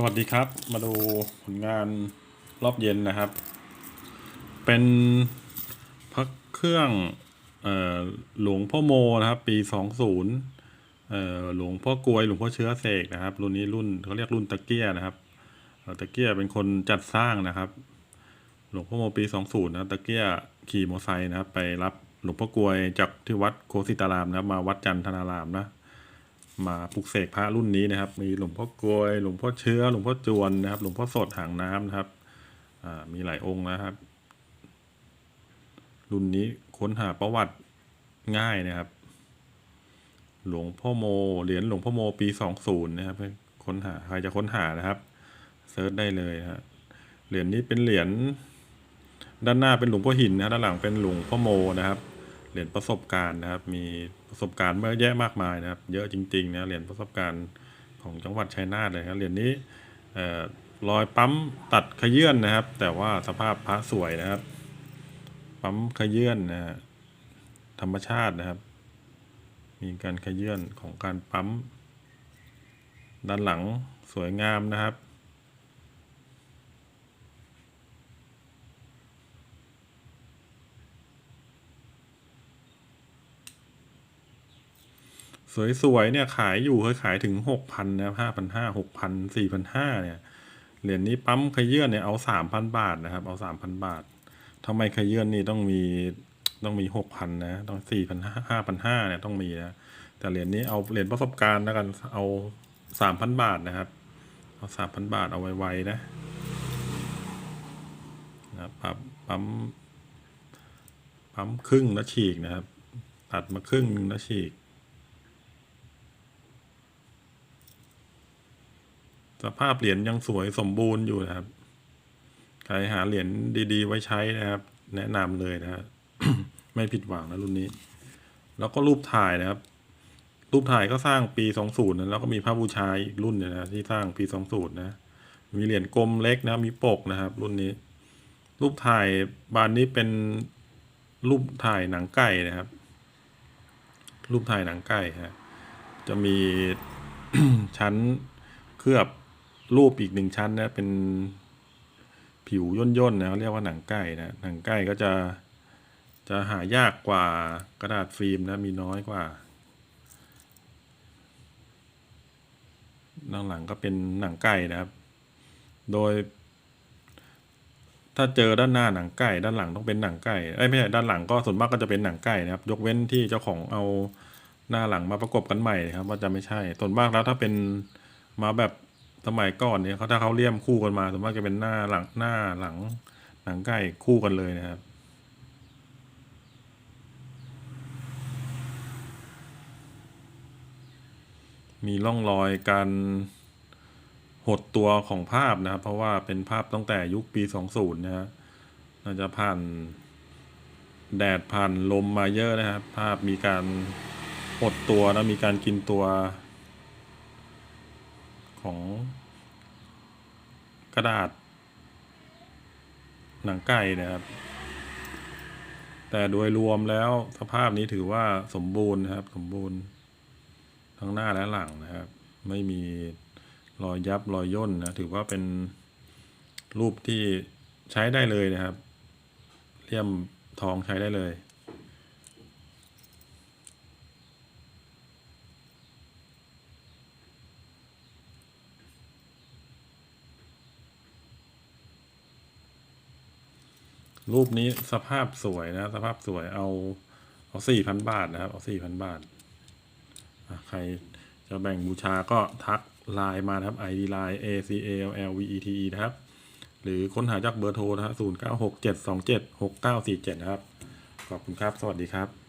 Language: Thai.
สวัสดีครับ มาดูผลงานรอบเย็นนะครับ เป็นพระเครื่องออหลวงพ่อโมนะครับ ปีสองศูนย์หลวงพ่อกลวยหลวงพ่อเชื้อเสกนะครับ รุ่นนี้รุ่นเขาเรียกรุ่นตะเกียนะครับตะเกียเป็นคนจัดสร้างนะครับ หลวงพ่อโมปีสองศูนย์นะตะเกียขี่มอเตอร์ไซค์นะครับ ไปรับหลวงพ่อกลวยจากที่วัดโคสิตารามนะมาวัดจันทนารามนะ มาปลุกเสกพระรุ่นนี้นะครับ มีหลวงพ่อกลวยหลวงพ่อเชื้อหลวงพ่อจวนนะครับ หลวงพ่อสดหางน้ำนะครับอ่ามีหลายองค์นะครับ รุ่นนี้ค้นหาประวัติง่ายนะครับ หลวงพ่อโมเหรียญหลวงพ่อโมปีสองศูนย์นะครับค้นหาใครจะค้นหานะครับเซิร์ชได้เลยฮะเหรียญนี้เป็นเหรียญด้านหน้าเป็นหลวงพ่อหินนะด้านหลังเป็นหลวงพ่อโมนะครับ เหรียญประสบการณ์นะครับ มีประสบการณ์เยอะแยะมากมายนะครับ เยอะจริงๆนะเหรียญประสบการณ์ของจังหวัดชัยนาทเลยครับเหรียญนี้เอ่อรอยปั๊มตัดขยื่นนะครับ แต่ว่าสภาพพระสวยนะครับ ปั๊มขยื่นนะธรรมชาตินะครับ มีการขยื่นของการปั๊ม ด้านหลังสวยงามนะครับ สวยๆเนี่ยขายอยู่เคยขายถึงหกพันนะครับห้าพันห้าหกพันสี่พันห้าเนี่ยเหรียญนี้ปั๊มขยื่นเนี่ยเอาสามพันบาทนะครับ เอาสามพันบาททำไมขยื่นนี่ต้องมีต้องมีหกพันนะ ต้องสี่พันห้าห้าพันห้าเนี่ยต้องมีนะแต่เหรียญนี้เอาเหรียญประสบการณ์แล้วกันเอาสามพันบาทนะครับ เอาสามพันบาทเอาไวๆนะนะปั๊มปั๊มปั๊มครึ่งแล้วฉีกนะครับ ตัดมาครึ่งหนึ่งแล้วฉีก สภาพเหรียญยังสวยสมบูรณ์อยู่นะครับ ใครหาเหรียญดีๆ ไว้ใช้นะครับ แนะนำเลยนะฮะไม่ผิดหวังนะรุ่นนี้ แล้วก็รูปถ่ายนะครับ รูปถ่ายก็สร้างปีสองศูนย์นะแล้วก็มีพระบูชาอีกรุ่นเนี่ยนะที่สร้างปีสองศูนย์นะ มีเหรียญกลมเล็กนะมีปกนะครับ รุ่นนี้ รูปถ่ายบานนี้เป็นรูปถ่ายหนังไก่นะครับ รูปถ่ายหนังไก่ฮะจะมีชั้นเคลือบ รูปอีกหนึ่งชั้นนะเป็นผิวย่นๆนะเขาเรียกว่าหนังไก่นะหนังไก่ก็จะจะหายากกว่ากระดาษฟิล์มนะมีน้อยกว่าด้านหลังก็เป็นหนังไก่นะครับ โดย ถ้าเจอด้านหน้าหนังไก่ ด้านหลังต้องเป็นหนังไก่เอ้ไม่ใช่ด้านหลังก็ส่วนมากก็จะเป็นหนังไก่นะครับ ยกเว้นที่เจ้าของเอาหน้าหลังมาประกบกันใหม่ครับ ว่าจะไม่ใช่ส่วนมากแล้วถ้าเป็นมาแบบ สมัยก่อนเนี่ยเขาถ้าเขาเลี่ยมคู่กันมาส่วนมากจะเป็นหน้าหลังหน้าหลัง หนังไก่คู่กันเลยนะครับมีร่องรอยการหดตัวของภาพนะครับ เพราะว่าเป็นภาพตั้งแต่ยุคปี 20 นะฮะน่าจะผ่านแดดผ่านลมมาเยอะนะครับ ภาพมีการหดตัวแล้วมีการกินตัว ของกระดาษ หนังไก่นะครับ แต่โดยรวมแล้วสภาพนี้ถือว่าสมบูรณ์นะครับ สมบูรณ์ทั้งหน้าและหลังนะครับ ไม่มีรอยยับรอยย่นนะถือว่าเป็นรูปที่ใช้ได้เลยนะครับเลี่ยมทองใช้ได้เลย รูปนี้สภาพสวยนะ สภาพสวยเอา เอาสี่พันบาทนะครับ เอาสี่พันบาท ใครจะแบ่งบูชาก็ทักไลน์มานะครับ ID line A C A L L V E T E นะครับ หรือค้นหาจากเบอร์โทรนะครับ0 9 6 7 2 7 6 9 4 7นะครับ ขอบคุณครับ สวัสดีครับ